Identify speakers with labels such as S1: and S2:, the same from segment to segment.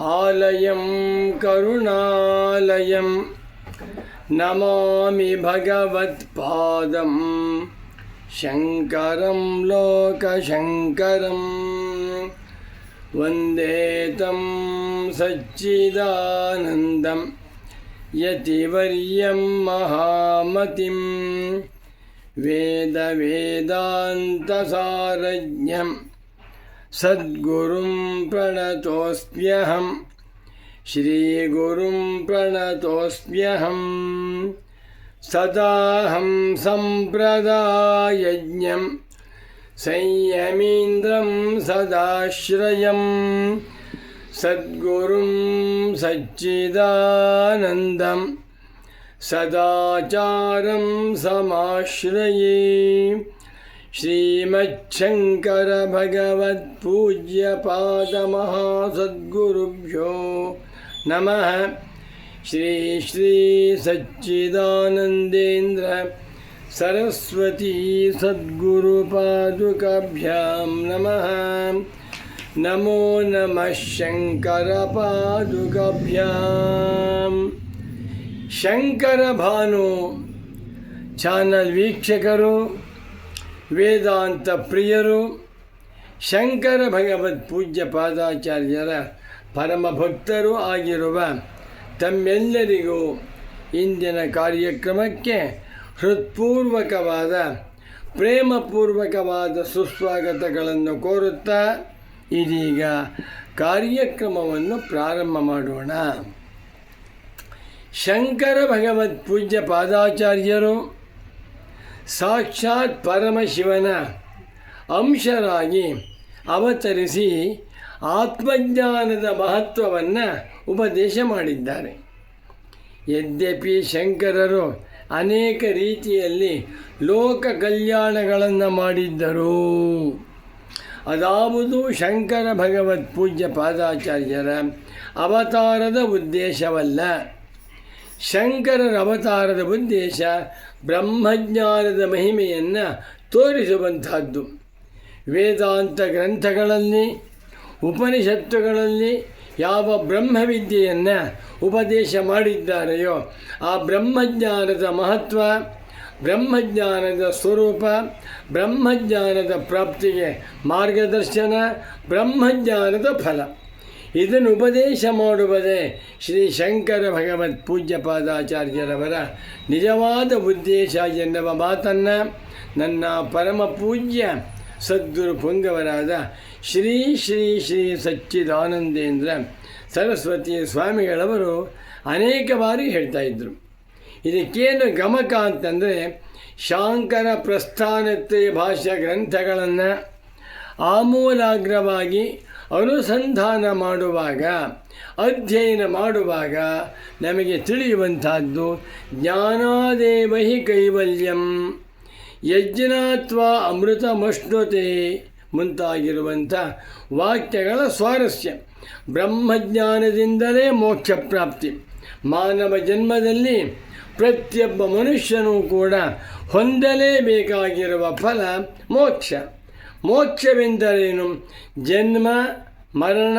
S1: आलयं करुणालयं नमामि भगवत्पादं शङ्करं लोकशङ्करं वन्दे तं सच्चिदानन्दं यतिवर्यं महामतिं वेदवेदान्तसारज्ञं सद्गुरुं प्रणतोऽस्म्यहं। श्रीगुरुं प्रणतोऽस्म्यहं। सदाहं सम्प्रदायज्ञं। संयमीन्द्रं सदाश्रयं। सद्गुरुं सच्चिदानन्दं। सदाचारं समाश्रये श्रीमच्छङ्करभगवत्पूज्यपादमहासद्गुरुभ्यो नमः श्री श्री सच्चिदानन्देन्द्र सरस्वती सद्गुरुपादुकाभ्यां नमः नमो नमः शङ्करपादुकाभ्यां ಶಂಕರಭಾನು ಚಾನಲ್ ವೀಕ್ಷಕರು ವೇದಾಂತ ಪ್ರಿಯರು, ಶಂಕರ ಭಗವತ್ ಪೂಜ್ಯ ಪಾದಾಚಾರ್ಯರ ಪರಮ ಭಕ್ತರೂ ಆಗಿರುವ ತಮ್ಮೆಲ್ಲರಿಗೂ ಇಂದಿನ ಕಾರ್ಯಕ್ರಮಕ್ಕೆ ಹೃತ್ಪೂರ್ವಕವಾದ, ಪ್ರೇಮಪೂರ್ವಕವಾದ ಸುಸ್ವಾಗತಗಳನ್ನು ಕೋರುತ್ತಾ ಇದೀಗ ಕಾರ್ಯಕ್ರಮವನ್ನು ಪ್ರಾರಂಭ ಮಾಡೋಣ. ಶಂಕರ ಭಗವತ್ ಪೂಜ್ಯ ಪಾದಾಚಾರ್ಯರು ಸಾಕ್ಷಾತ್ ಪರಮಶಿವನ ಅಂಶರಾಗಿ ಅವತರಿಸಿ ಆತ್ಮಜ್ಞಾನದ ಮಹತ್ವವನ್ನು ಉಪದೇಶ ಮಾಡಿದ್ದಾರೆ. ಯದ್ಯಪಿ ಶಂಕರರು ಅನೇಕ ರೀತಿಯಲ್ಲಿ ಲೋಕ ಕಲ್ಯಾಣಗಳನ್ನು ಮಾಡಿದ್ದರು. ಅದಾವುದು ಶಂಕರ ಭಗವತ್ ಪೂಜ್ಯ ಪಾದಾಚಾರ್ಯರ ಅವತಾರದ ಉದ್ದೇಶವಲ್ಲ. ಶಂಕರರ ಅವತಾರದ ಉದ್ದೇಶ ಬ್ರಹ್ಮಜ್ಞಾನದ ಮಹಿಮೆಯನ್ನು ತೋರಿಸುವಂತಹದ್ದು. ವೇದಾಂತ ಗ್ರಂಥಗಳಲ್ಲಿ, ಉಪನಿಷತ್ತುಗಳಲ್ಲಿ ಯಾವ ಬ್ರಹ್ಮವಿದ್ಯೆಯನ್ನು ಉಪದೇಶ ಮಾಡಿದ್ದಾರೆಯೋ ಆ ಬ್ರಹ್ಮಜ್ಞಾನದ ಮಹತ್ವ, ಬ್ರಹ್ಮಜ್ಞಾನದ ಸ್ವರೂಪ, ಬ್ರಹ್ಮಜ್ಞಾನದ ಪ್ರಾಪ್ತಿಗೆ ಮಾರ್ಗದರ್ಶನ, ಬ್ರಹ್ಮಜ್ಞಾನದ ಫಲ. ಇದನ್ನು ಉಪದೇಶ ಮಾಡುವುದೇ ಶ್ರೀ ಶಂಕರ ಭಗವತ್ ಪೂಜ್ಯ ಪಾದಾಚಾರ್ಯರವರ ನಿಜವಾದ ಉದ್ದೇಶ ಎನ್ನುವ ಮಾತನ್ನು ನನ್ನ ಪರಮ ಪೂಜ್ಯ ಸದ್ಗುರು ಪುಂಗವರಾದ ಶ್ರೀ ಶ್ರೀ ಶ್ರೀ ಸಚ್ಚಿದಾನಂದೇಂದ್ರ ಸರಸ್ವತಿ ಸ್ವಾಮಿಗಳವರು ಅನೇಕ ಬಾರಿ ಹೇಳ್ತಾ ಇದ್ದರು ಇದಕ್ಕೇನು ಗಮಕ ಅಂತಂದರೆ ಶಾಂಕರ ಪ್ರಸ್ಥಾನತೆ ಭಾಷಾ ಗ್ರಂಥಗಳನ್ನು ಆಮೂಲಾಗ್ರವಾಗಿ ಅನುಸಂಧಾನ ಮಾಡುವಾಗ, ಅಧ್ಯಯನ ಮಾಡುವಾಗ ನಮಗೆ ತಿಳಿಯುವಂತಹದ್ದು ಜ್ಞಾನಾದೇವಹಿ ಕೈವಲ್ಯಂ ಯಜ್ಞಾತ್ವ ಅಮೃತಮಷ್ಣುತೆ ಮುಂತಾಗಿರುವಂಥ ವಾಕ್ಯಗಳ ಸ್ವಾರಸ್ಯ. ಬ್ರಹ್ಮಜ್ಞಾನದಿಂದಲೇ ಮೋಕ್ಷ ಪ್ರಾಪ್ತಿ ಮಾನವ ಜನ್ಮದಲ್ಲಿ ಪ್ರತಿಯೊಬ್ಬ ಮನುಷ್ಯನೂ ಕೂಡ ಹೊಂದಲೇಬೇಕಾಗಿರುವ ಫಲ ಮೋಕ್ಷ. ಮೋಕ್ಷವೆಂದರೇನು? ಜನ್ಮ, ಮರಣ,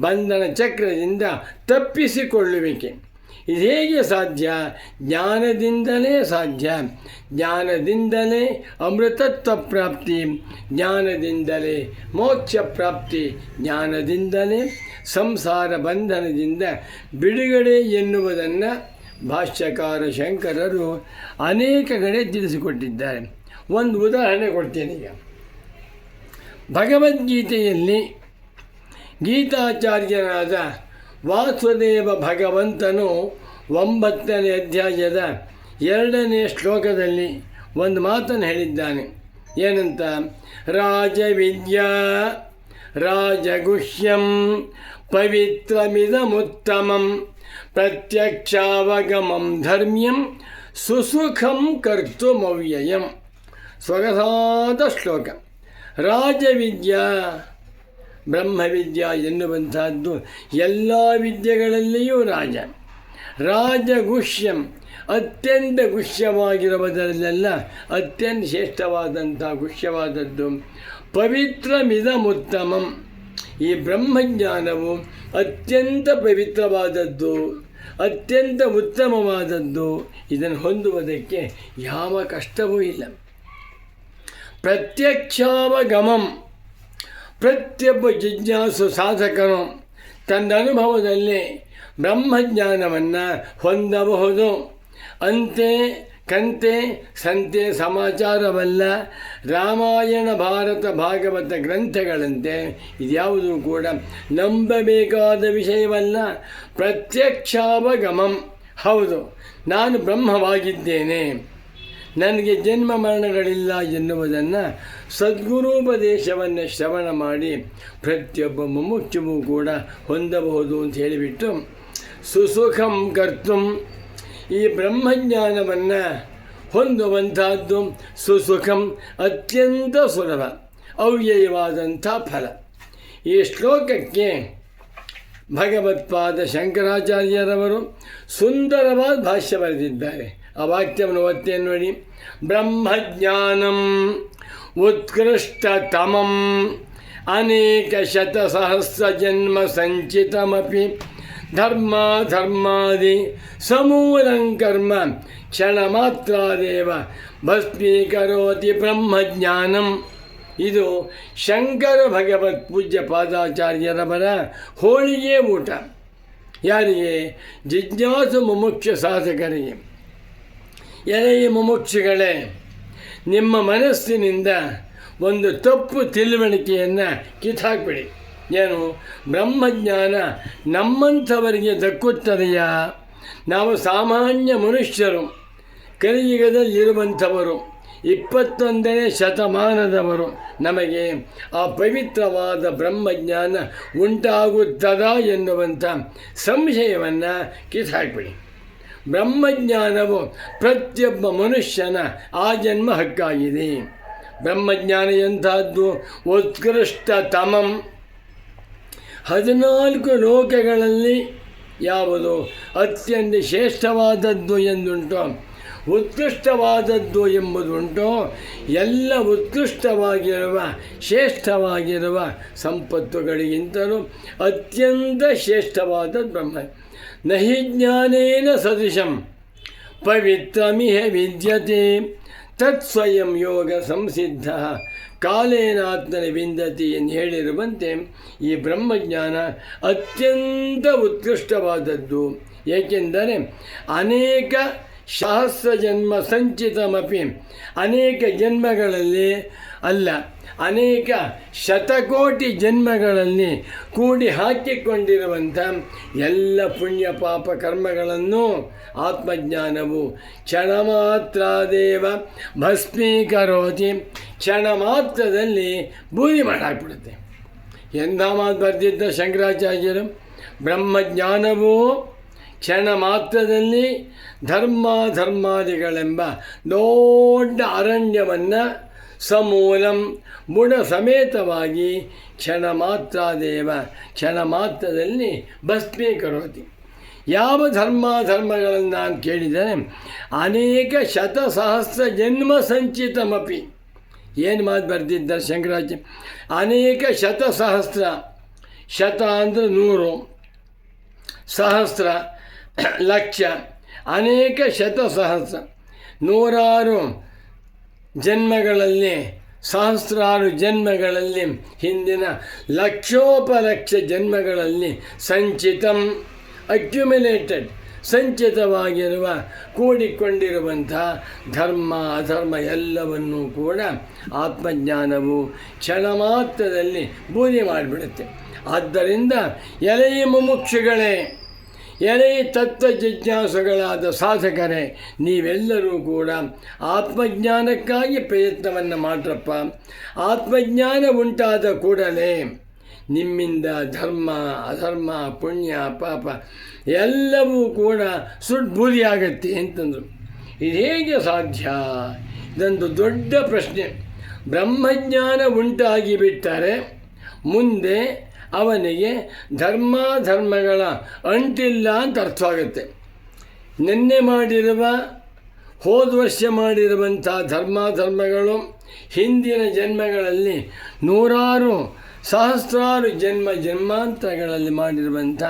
S1: ಬಂಧನ ಚಕ್ರದಿಂದ ತಪ್ಪಿಸಿಕೊಳ್ಳುವಿಕೆ. ಇದು ಹೇಗೆ ಸಾಧ್ಯ? ಜ್ಞಾನದಿಂದಲೇ ಸಾಧ್ಯ. ಜ್ಞಾನದಿಂದಲೇ ಅಮೃತತ್ವ ಪ್ರಾಪ್ತಿ, ಜ್ಞಾನದಿಂದಲೇ ಮೋಕ್ಷ ಪ್ರಾಪ್ತಿ, ಜ್ಞಾನದಿಂದಲೇ ಸಂಸಾರ ಬಂಧನದಿಂದ ಬಿಡುಗಡೆ ಎನ್ನುವುದನ್ನು ಭಾಷ್ಯಕಾರ ಶಂಕರರು ಅನೇಕ ಕಡೆ ತಿಳಿಸಿಕೊಟ್ಟಿದ್ದಾರೆ. ಒಂದು ಉದಾಹರಣೆ ಕೊಡ್ತೇನೆ ಈಗ. ಭಗವದ್ಗೀತೆಯಲ್ಲಿ ಗೀತಾಚಾರ್ಯನಾದ ವಾಸುದೇವ ಭಗವಂತನು ಒಂಬತ್ತನೇ ಅಧ್ಯಾಯದ ಎರಡನೇ ಶ್ಲೋಕದಲ್ಲಿ ಒಂದು ಮಾತನ್ನು ಹೇಳಿದ್ದಾನೆ. ಏನಂತ? ರಾಜವಿದ್ಯಾ ರಾಜಗುಹ್ಯಂ ಪವಿತ್ರಮಿದಮುತ್ತಮಂ ಪ್ರತ್ಯಕ್ಷಾವಗಮಂ ಧರ್ಮ್ಯಂ ಸುಸುಖಂ ಕರ್ತುಮವ್ಯಯಂ. ಸ್ವಗಸಾದ ಶ್ಲೋಕ. ರಾಜವಿದ್ಯಾ, ಬ್ರಹ್ಮವಿದ್ಯಾ ಎನ್ನುವಂಥದ್ದು ಎಲ್ಲ ವಿದ್ಯೆಗಳಲ್ಲಿಯೂ ರಾಜ. ರಾಜಗುಷ್ಯಂ ಅತ್ಯಂತ ಗುಷ್ಯವಾಗಿರುವುದರಲ್ಲೆಲ್ಲ ಅತ್ಯಂತ ಶ್ರೇಷ್ಠವಾದಂಥ ಗುಷ್ಯವಾದದ್ದು ಪವಿತ್ರಮಿದಮುತ್ತಮಂ. ಈ ಬ್ರಹ್ಮಜ್ಞಾನವು ಅತ್ಯಂತ ಪವಿತ್ರವಾದದ್ದು, ಅತ್ಯಂತ ಉತ್ತಮವಾದದ್ದು. ಇದನ್ನು ಹೊಂದುವುದಕ್ಕೆ ಯಾವ ಕಷ್ಟವೂ ಇಲ್ಲ. ಪ್ರತ್ಯಕ್ಷಾವಗಮಂ. ಪ್ರತಿಯೊಬ್ಬ ಜಿಜ್ಞಾಸು ಸಾಧಕನು ತನ್ನ ಅನುಭವದಲ್ಲಿ ಬ್ರಹ್ಮಜ್ಞಾನವನ್ನು ಹೊಂದಬಹುದು. ಅಂತೆ ಕಂತೆ ಸಂತೆ ಸಮಾಚಾರವಲ್ಲ. ರಾಮಾಯಣ, ಭಾರತ, ಭಾಗವತ ಗ್ರಂಥಗಳಂತೆ ಇದ್ಯಾವುದೂ ಕೂಡ ನಂಬಬೇಕಾದ ವಿಷಯವಲ್ಲ. ಪ್ರತ್ಯಕ್ಷಾವಗಮಂ. ಹೌದು, ನಾನು ಬ್ರಹ್ಮವಾಗಿದ್ದೇನೆ. ನನಗೆ ಜನ್ಮ ಮರಣಗಳಿಲ್ಲ ಎನ್ನುವುದನ್ನು ಸದ್ಗುರೂಪದೇಶವನ್ನು ಶ್ರವಣ ಮಾಡಿ ಪ್ರತಿಯೊಬ್ಬ ಮುಮುಕ್ಷುವು ಕೂಡ ಹೊಂದಬಹುದು ಅಂತ ಹೇಳಿಬಿಟ್ಟು ಸುಸುಖಂ ಕರ್ತು ಈ ಬ್ರಹ್ಮಜ್ಞಾನವನ್ನು ಹೊಂದುವಂತಹದ್ದು ಸುಸುಖಂ ಅತ್ಯಂತ ಸುಲಭ, ಅವ್ಯಯವಾದಂಥ ಫಲ. ಈ ಶ್ಲೋಕಕ್ಕೆ ಭಗವತ್ಪಾದ ಶಂಕರಾಚಾರ್ಯರವರು ಸುಂದರವಾದ ಭಾಷ್ಯ ಬರೆದಿದ್ದಾರೆ. ವಾಕ್ಯವನ್ನು ಒತ್ತೇನು ನೋಡಿ ಬ್ರಹ್ಮಜ್ಞಾನಂ ಉತ್ಕೃಷ್ಟತಮಂ ಅನೇಕ ಶತಸಹಸ್ರ ಜನ್ಮ ಸಂಚಿತಮಪಿ ಧರ್ಮ ಧರ್ಮಾದಿ ಸಮೂಲಂ ಕರ್ಮ ಕ್ಷಣ ಮಾತ್ರಾದೇವ ಭಸ್ಮೀಕರೋತಿ ಬ್ರಹ್ಮಜ್ಞಾನಂ. ಇದು ಶಂಕರ ಭಗವತ್ ಪೂಜ್ಯ ಪಾದಾಚಾರ್ಯರವರ ಹೋಳಿಗೆ ಊಟ. ಯಾರಿಗೆ? ಜಿಜ್ಞಾಸು ಮುಮುಕ್ಷ ಸಾಧಕರಿಗೆ. ಎಲೆಯ ಮುಮುಕ್ಷುಗಳೇ, ನಿಮ್ಮ ಮನಸ್ಸಿನಿಂದ ಒಂದು ತಪ್ಪು ತಿಳುವಳಿಕೆಯನ್ನು ಕಿತ್ತಾಕ್ಬಿಡಿ. ಏನು, ಬ್ರಹ್ಮಜ್ಞಾನ ನಮ್ಮಂಥವರಿಗೆ ದಕ್ಕುತ್ತದೆಯಾ? ನಾವು ಸಾಮಾನ್ಯ ಮನುಷ್ಯರು, ಕಲಿಯುಗದಲ್ಲಿರುವಂಥವರು, ಇಪ್ಪತ್ತೊಂದನೇ ಶತಮಾನದವರು, ನಮಗೆ ಆ ಪವಿತ್ರವಾದ ಬ್ರಹ್ಮಜ್ಞಾನ ಉಂಟಾಗುತ್ತದಾ ಎನ್ನುವಂಥ ಸಂಶಯವನ್ನು ಕಿತ್ತಾಕ್ಬಿಡಿ. ಬ್ರಹ್ಮಜ್ಞಾನವು ಪ್ರತಿಯೊಬ್ಬ ಮನುಷ್ಯನ ಆ ಜನ್ಮ ಹಕ್ಕಾಗಿದೆ. ಬ್ರಹ್ಮಜ್ಞಾನ ಎಂಥದ್ದು ಉತ್ಕೃಷ್ಟತಮಂ ಹದಿನಾಲ್ಕು ಲೋಕಗಳಲ್ಲಿ ಯಾವುದು ಅತ್ಯಂತ ಶ್ರೇಷ್ಠವಾದದ್ದು ಎಂದುಂಟು, ಉತ್ಕೃಷ್ಟವಾದದ್ದು ಎಂಬುದುಂಟು, ಎಲ್ಲ ಉತ್ಕೃಷ್ಟವಾಗಿರುವ, ಶ್ರೇಷ್ಠವಾಗಿರುವ ಸಂಪತ್ತುಗಳಿಗಿಂತಲೂ ಅತ್ಯಂತ ಶ್ರೇಷ್ಠವಾದ ಬ್ರಹ್ಮ ನಹಿ ಜ್ಞಾನೇನ ಸದೃಶಂ ಪವಿತ್ರಮಿಹ ವಿದ್ಯತೆ ತತ್ಸ್ವಯಂ ಯೋಗ ಸಂಸಿದ್ಧ ಕಾಲೇನಾತ್ಮನ ವಿಂದತಿ ಎಂದು ಹೇಳಿರುವಂತೆ ಈ ಬ್ರಹ್ಮಜ್ಞಾನ ಅತ್ಯಂತ ಉತ್ಕೃಷ್ಟವಾದದ್ದು. ಏಕೆಂದರೆ ಅನೇಕ ಸಹಸ್ರ ಜನ್ಮ ಸಂಚಿತಮಪಿ ಅನೇಕ ಜನ್ಮಗಳಲ್ಲಿ ಅಲ್ಲ, ಅನೇಕ ಶತಕೋಟಿ ಜನ್ಮಗಳಲ್ಲಿ ಕೂಡಿ ಹಾಕಿಕೊಂಡಿರುವಂಥ ಎಲ್ಲ ಪುಣ್ಯ ಪಾಪ ಕರ್ಮಗಳನ್ನು ಆತ್ಮಜ್ಞಾನವು ಕ್ಷಣ ಮಾತ್ರದೇವ ಭಸ್ಮೀಕರೋತಿ ಕ್ಷಣ ಮಾತ್ರದಲ್ಲಿ ಬೂದಿ ಮಾಡಾಕ್ಬಿಡುತ್ತೆ. ಎಂದ ಮಾತು ಬರೆದಿದ್ದ ಶಂಕರಾಚಾರ್ಯರು? ಬ್ರಹ್ಮಜ್ಞಾನವು ಕ್ಷಣ ಮಾತ್ರದಲ್ಲಿ ಧರ್ಮ ಧರ್ಮಾದಿಗಳೆಂಬ ದೊಡ್ಡ ಅರಣ್ಯವನ್ನು ಸಮೂಲಂ ಬುಡ ಸಮೇತವಾಗಿ ಕ್ಷಣ ಮಾತ್ರಾದೇವ ಕ್ಷಣ ಮಾತ್ರದಲ್ಲಿ ಭಸ್ಮೀಕರೋತಿ. ಯಾವ ಧರ್ಮ ಧರ್ಮಗಳನ್ನು ನಾನು ಕೇಳಿದರೆ ಅನೇಕ ಶತಸಹಸ್ರ ಜನ್ಮ ಸಂಚಿತಮಪಿ. ಏನು ಮಾತು ಬರೆದಿದ್ದಾರೆ ಶಂಕರಾಚಾರ್ಯ? ಅನೇಕ ಶತಸಹಸ್ರ, ಶತ ಅಂದರೆ ನೂರು, ಸಹಸ್ರ ಲಕ್ಷ, ಅನೇಕ ಶತಸಹಸ್ರ, ನೂರಾರು ಜನ್ಮಗಳಲ್ಲಿ, ಸಹಸ್ರಾರು ಜನ್ಮಗಳಲ್ಲಿ, ಹಿಂದಿನ ಲಕ್ಷೋಪಲಕ್ಷ ಜನ್ಮಗಳಲ್ಲಿ ಸಂಚಿತಂ, ಅಕ್ಯುಮಿಲೇಟೆಡ್, ಸಂಚಿತವಾಗಿರುವ, ಕೂಡಿಕೊಂಡಿರುವಂಥ ಧರ್ಮ, ಅಧರ್ಮ ಎಲ್ಲವನ್ನೂ ಕೂಡ ಆತ್ಮಜ್ಞಾನವು ಕ್ಷಣ ಮಾತ್ರದಲ್ಲಿ ಬೂದಿ ಮಾಡಿಬಿಡುತ್ತೆ. ಆದ್ದರಿಂದ ಎಲೆಯ ಮುಮುಕ್ಷುಗಳೇ ಎಲೆ ತತ್ವ ಜಿಜ್ಞಾಸುಗಳಾದ ಸಾಧಕರೇ, ನೀವೆಲ್ಲರೂ ಕೂಡ ಆತ್ಮಜ್ಞಾನಕ್ಕಾಗಿ ಪ್ರಯತ್ನವನ್ನು ಮಾಡ್ರಪ್ಪ. ಆತ್ಮಜ್ಞಾನ ಉಂಟಾದ ಕೂಡಲೇ ನಿಮ್ಮಿಂದ ಧರ್ಮ, ಅಧರ್ಮ, ಪುಣ್ಯ, ಪಾಪ ಎಲ್ಲವೂ ಕೂಡ ಸುಡ್ಬೂದಿಯಾಗತ್ತೆ ಅಂತಂದರು. ಇದು ಹೇಗೆ ಸಾಧ್ಯ? ಇದೊಂದು ದೊಡ್ಡ ಪ್ರಶ್ನೆ. ಬ್ರಹ್ಮಜ್ಞಾನ ಉಂಟಾಗಿ ಬಿಟ್ಟರೆ ಮುಂದೆ ಅವನಿಗೆ ಧರ್ಮ ಧರ್ಮಗಳ ಅಂಟಿಲ್ಲ ಅಂತ ಅರ್ಥವಾಗುತ್ತೆ. ನಿನ್ನೆ ಮಾಡಿರುವ, ಹೋದ ವರ್ಷ ಮಾಡಿರುವಂಥ ಧರ್ಮ ಧರ್ಮಗಳು ಹಿಂದಿನ ಜನ್ಮಗಳಲ್ಲಿ ನೂರಾರು, ಸಹಸ್ರಾರು ಜನ್ಮ ಜನ್ಮಾಂತರಗಳಲ್ಲಿ ಮಾಡಿರುವಂಥ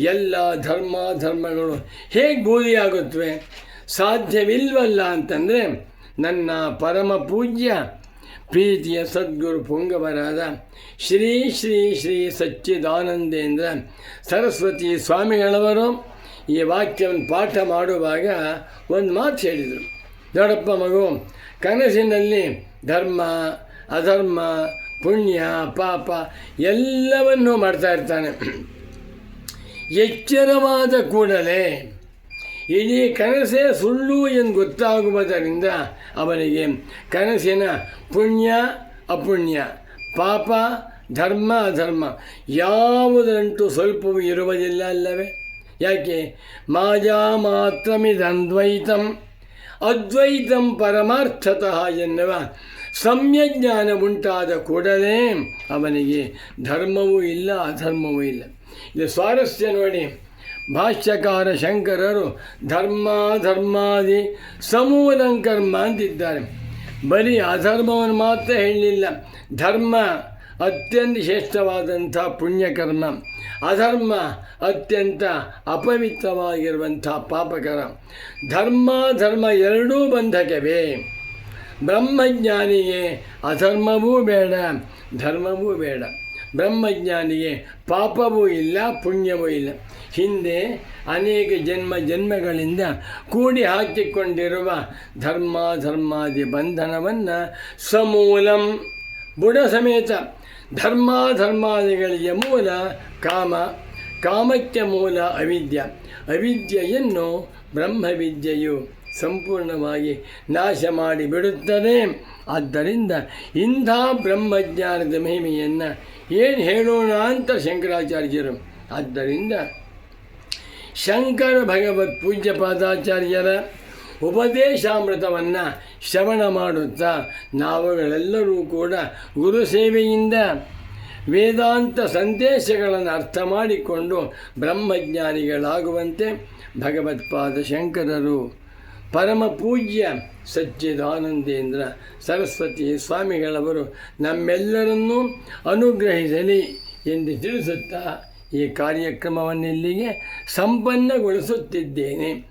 S1: ಎಲ್ಲ ಧರ್ಮ ಧರ್ಮಗಳು ಹೇಗೆ ಬೂದಿಯಾಗುತ್ತವೆ ಸಾಧ್ಯವಿಲ್ವಲ್ಲ ಅಂತಂದರೆ ನನ್ನ ಪರಮ ಪೂಜ್ಯ ಪ್ರೀತಿಯ ಸದ್ಗುರು ಪುಂಗವರಾದ ಶ್ರೀ ಶ್ರೀ ಶ್ರೀ ಸಚ್ಚಿದಾನಂದೇಂದ್ರ ಸರಸ್ವತಿ ಸ್ವಾಮಿಗಳವರು ಈ ವಾಕ್ಯವನ್ನು ಪಾಠ ಮಾಡುವಾಗ ಒಂದು ಮಾತು ಹೇಳಿದರು. ದೊಡ್ಡಪ್ಪ ಮಗು, ಕನಸಿನಲ್ಲಿ ಧರ್ಮ, ಅಧರ್ಮ, ಪುಣ್ಯ, ಪಾಪ ಎಲ್ಲವನ್ನೂ ಮಾಡ್ತಾ ಇರ್ತಾನೆ. ಎಚ್ಚರವಾದ ಕೂಡಲೇ ಇಡೀ ಕನಸೇ ಸುಳ್ಳು ಎಂದು ಗೊತ್ತಾಗುವುದರಿಂದ ಅವನಿಗೆ ಕನಸಿನ ಪುಣ್ಯ, ಅಪುಣ್ಯ, ಪಾಪ, ಧರ್ಮ, ಅಧರ್ಮ ಯಾವುದರಂಟು ಸ್ವಲ್ಪವೂ ಇರುವುದಿಲ್ಲ ಅಲ್ಲವೇ? ಯಾಕೆ? ಮಾಜಾ ಮಾತ್ರಮಿದನ್ವೈತಂ. ಅದ್ವೈತಂ ಪರಮಾರ್ಥತಃ ಎನ್ನುವ ಸಮ್ಯಜ್ಞಾನ ಉಂಟಾದ ಕೂಡಲೇ ಅವನಿಗೆ ಧರ್ಮವೂ ಇಲ್ಲ, ಅಧರ್ಮವೂ ಇಲ್ಲ. ಇದು ಸ್ವಾರಸ್ಯ ನೋಡಿ. ಭಾಷ್ಯಕಾರ ಶಂಕರರು ಧರ್ಮ ಧರ್ಮಾದಿ ಸಮೂಲಂ ಕರ್ಮ ಅಂತಿದ್ದಾರೆ. ಬರೀ ಅಧರ್ಮವನ್ನು ಮಾತ್ರ ಹೇಳಲಿಲ್ಲ ಧರ್ಮ ಅತ್ಯಂತ ಶ್ರೇಷ್ಠವಾದಂಥ ಪುಣ್ಯಕರ್ಮ. ಅಧರ್ಮ ಅತ್ಯಂತ ಅಪವಿತ್ರವಾಗಿರುವಂಥ ಪಾಪಕರ ಧರ್ಮ ಧರ್ಮ ಎರಡೂ ಬಂಧಕವೇ. ಬ್ರಹ್ಮಜ್ಞಾನಿಗೆ ಅಧರ್ಮವೂ ಬೇಡ, ಧರ್ಮವೂ ಬೇಡ. ಬ್ರಹ್ಮಜ್ಞಾನಿಗೆ ಪಾಪವೂ ಇಲ್ಲ, ಪುಣ್ಯವೂ ಇಲ್ಲ. ಹಿಂದೆ ಅನೇಕ ಜನ್ಮ ಜನ್ಮಗಳಿಂದ ಕೂಡಿ ಹಾಕಿಕೊಂಡಿರುವ ಧರ್ಮ ಧರ್ಮಾದಿ ಬಂಧನವನ್ನು ಸಮೂಲಂ, ಬುಡ ಸಮೇತ ಧರ್ಮ ಧರ್ಮಾದಿಗಳಿಗೆ ಮೂಲ ಕಾಮ, ಕಾಮಕ್ಕೆ ಮೂಲ ಅವಿದ್ಯ. ಅವಿದ್ಯೆಯನ್ನು ಬ್ರಹ್ಮವಿದ್ಯೆಯು. ಸಂಪೂರ್ಣವಾಗಿ ನಾಶ ಮಾಡಿ ಬಿಡುತ್ತದೆ ಆದ್ದರಿಂದ ಇಂಥ ಬ್ರಹ್ಮಜ್ಞಾನದ ಮಹಿಮೆಯನ್ನು ಏನು ಹೇಳೋಣ ಅಂತ ಶಂಕರಾಚಾರ್ಯರು. ಆದ್ದರಿಂದ ಶಂಕರ ಭಗವತ್ ಪೂಜ್ಯ ಪಾದಾಚಾರ್ಯರ ಉಪದೇಶಾಮೃತವನ್ನು ಶ್ರವಣ ಮಾಡುತ್ತಾ ನಾವುಗಳೆಲ್ಲರೂ ಕೂಡ ಗುರು ಸೇವೆಯಿಂದ ವೇದಾಂತ ಸಂದೇಶಗಳನ್ನು ಅರ್ಥ ಮಾಡಿಕೊಂಡು ಬ್ರಹ್ಮಜ್ಞಾನಿಗಳಾಗುವಂತೆ ಭಗವತ್ಪಾದ ಶಂಕರರು. ಪರಮ ಪೂಜ್ಯ ಸಚ್ಚಿದಾನಂದೇಂದ್ರ ಸರಸ್ವತಿ ಸ್ವಾಮಿಗಳವರು ನಮ್ಮೆಲ್ಲರನ್ನೂ ಅನುಗ್ರಹಿಸಲಿ ಎಂದು ತಿಳಿಸುತ್ತಾ ಈ ಕಾರ್ಯಕ್ರಮವನ್ನಿಲ್ಲಿಗೆ ಸಂಪನ್ನಗೊಳಿಸುತ್ತಿದ್ದೇನೆ.